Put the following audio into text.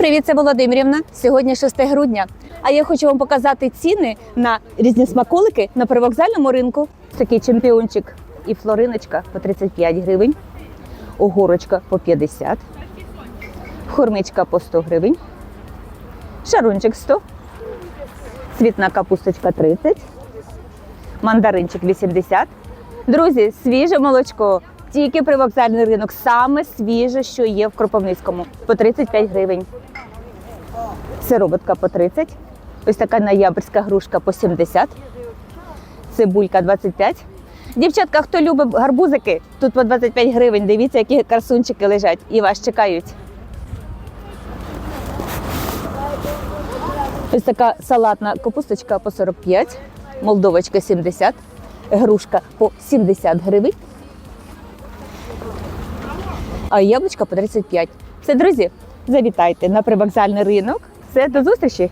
Привіт, це Володимирівна. Сьогодні 6 грудня. А я хочу вам показати ціни на різні смаколики на привокзальному ринку. Такий чемпіончик і флориночка по 35 гривень, огорочка по 50, хормичка по 100 гривень, шарунчик 100, цвітна капусточка 30, мандаринчик 80. Друзі, свіже молочко. Тільки привокзальний ринок, саме свіже, що є в Кропивницькому, по 35 гривень. Сироботка по 30. Ось така ноябрьська грушка по 70. Цибулька 25. Дівчатка, хто любить гарбузики, тут по 25 гривень. Дивіться, які красунчики лежать і вас чекають. Ось така салатна капусточка по 45, молдовочка 70, грушка по 70 гривень, а яблучка по 35. Все, друзі, завітайте на привокзальний ринок. Все, до зустрічі!